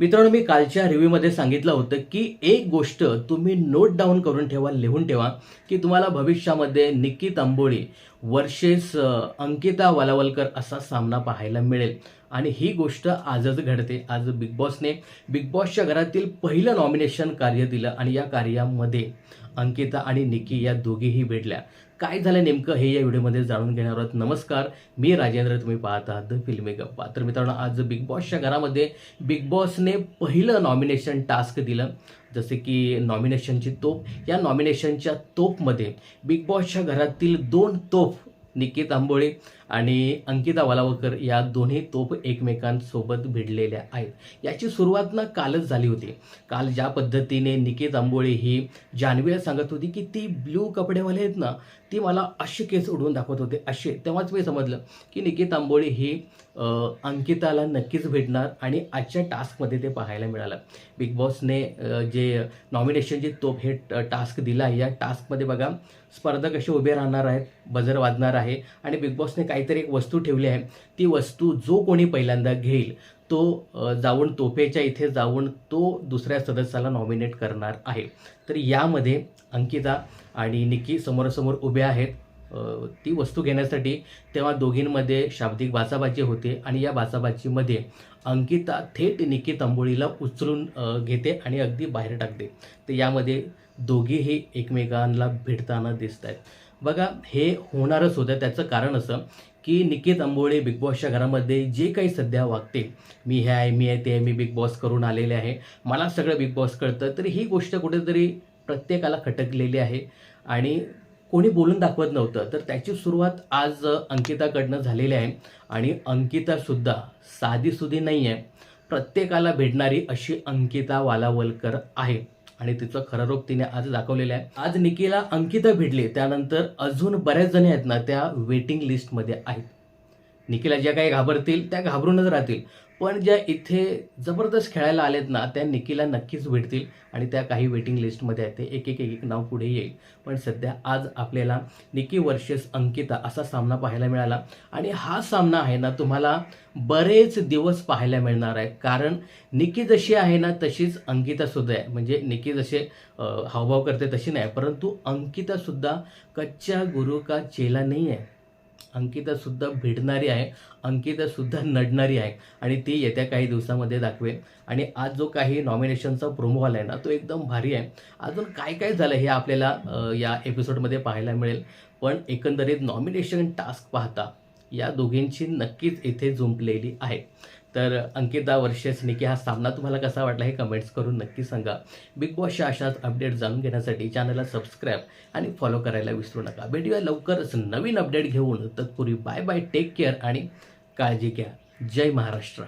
मित्रांनो मी कालच्या रिव्ह्यूमध्ये सांगितलं होतं की एक गोष्ट तुम्ही नोट डाऊन करून ठेवा लिहून ठेवा की तुम्हाला भविष्यामध्ये निक्की तांबोळी वर्षेस अंकिता वालावलकर असा सामना पाहायला मिळेल. आणि ही गोष्ट आजच घडते. आज बिग बॉसने बिग बॉसच्या घरातील पहिलं नॉमिनेशन कार्य दिलं आणि या कार्यामध्ये अंकिता आणि निकी या दोघीही भेटल्या. काय झालं नेमकं हे या व्हिडिओमध्ये जाणून घेणार आहोत. नमस्कार मी राजेंद्र तुम्ही पाहत आहात द फिल्मी गप्पा तर मित्रांनो आज बिग बॉसच्या घरामध्ये बिग बॉसने पहिलं नॉमिनेशन टास्क दिलं. जसे की नॉमिनेशनची तोप या नॉमिनेशनच्या तोपमध्ये बिग बॉसच्या घरातील दोन तोफ निकेत आंबोळे आणि अंकिता वालावकर या दोन्ही तोफ एकमेकांसोबत भिडलेल्या आहेत. याची सुरुवात ना कालच झाली होती. काल ज्या पद्धतीने निकेत आंबोळे ही जान्हवीला सांगत होती की ती ब्ल्यू कपडेवाले आहेत ना ती मला असे केस उडवून दाखवत होते. असे. तेव्हाच मी समजलं की निकेत आंबोळे ही अंकिताला नक्कीच भेटणार आणि आजच्या टास्कमध्ये ते पाहायला मिळालं. बिग बॉसने जे नॉमिनेशनची तोप हे टास्क दिला आहे. या टास्कमध्ये बघा स्पर्धक कसे उभे राहणार आहेत बजर वाजणार आहे आणि बिग बॉसने काहीतरी एक वस्तू ठेवली आहे. ती वस्तू जो कोणी पहिल्यांदा घेईल तो जाऊन तोफेच्या इथे जाऊन तो दुसऱ्या सदस्याला नॉमिनेट करणार आहे. तर यामध्ये अंकिता आणि निकी समोरासमोर उभे आहेत. ती वस्तू घेण्यासाठी तेव्हा दोघींमध्ये शाब्दिक बाचाबाची होते आणि या बाचाबाचीमध्ये अंकिता थेट निकी तांबोळीला उचलून घेते आणि अगदी बाहेर टाकते. तर यामध्ये दोघेही एकमेकांना भिडताना दिसत आहेत बघा हे होणारच होतं. त्याचं कारण असं की निकेत अंबोळे बिग बॉसच्या घरामध्ये जे काही सध्या वागते मी हे आहे मी आहे ते आहे मी बिग बॉस करून आलेले आहे मला सगळं बिग बॉस कळतं तर ही गोष्ट कुठेतरी प्रत्येकाला खटकलेली आहे. आणि कोणी बोलून दाखवत नव्हतं. तर त्याची सुरुवात आज अंकिताकडनं झालेली आहे. आणि अंकितासुद्धा साधीसुधी नाही आहे प्रत्येकाला भेटणारी अशी अंकिता वालावलकर आहे. आणि तिचं खरं रूप तिने आज दाखवलेलं आहे. आज निकीला अंकिता भेटली. त्यानंतर अजून बऱ्याच जणी आहेत ना त्या वेटिंग लिस्टमध्ये आहेत. निखिला ज्या काही घाबरतील त्या घाबरूनच राहतील. पण ज्या इथे जबरदस्त खेळायला आलेत ना त्या निकीला नक्कीच भेटतील आणि त्या काही वेटिंग लिस्टमध्ये आहेत. ते एक एक एक एक नाव पुढे येईल. पण सध्या आज आपल्याला निकी वर्सेस अंकिता असा सामना पाहायला मिळाला. आणि हा सामना आहे ना तुम्हाला बरेच दिवस पाहायला मिळणार आहे. कारण निकी जशी आहे ना तशीच अंकितासुद्धा आहे. म्हणजे निकी जसे हावभाव करते तशी नाही. परंतु अंकितासुद्धा कच्च्या गुरु का चेला नाही आहे अंकिता सुद्धा भिडणारी आहे अंकिता सुद्धा नडणारी आहे. आणि ती येत्या काही दिवसामध्ये दाखवेल आणि आज जो काही नॉमिनेशनचा प्रोमो आला आहे ना तो एकदम भारी आहे. अजून काय काय झालं हे आपल्याला या एपिसोडमध्ये पाहायला मिळेल. पण एकंदरीत नॉमिनेशन टास्क पाहता या दोघींची नक्कीच इथे जुंपलेली आहे. तर अंकिता वर्षेस निकी हा सामना तुम्हाला कसा वाटला हे कमेंट्स करून नक्की सांगा. बिग बॉसच्या अशाच अपडेट जाणून घेण्यासाठी चॅनलला सबस्क्राईब आणि फॉलो करायला विसरू नका. भेटूया लवकरच नवीन अपडेट घेऊन. तत्पूर्वी बाय बाय टेक केअर आणि काळजी घ्या. जय महाराष्ट्र.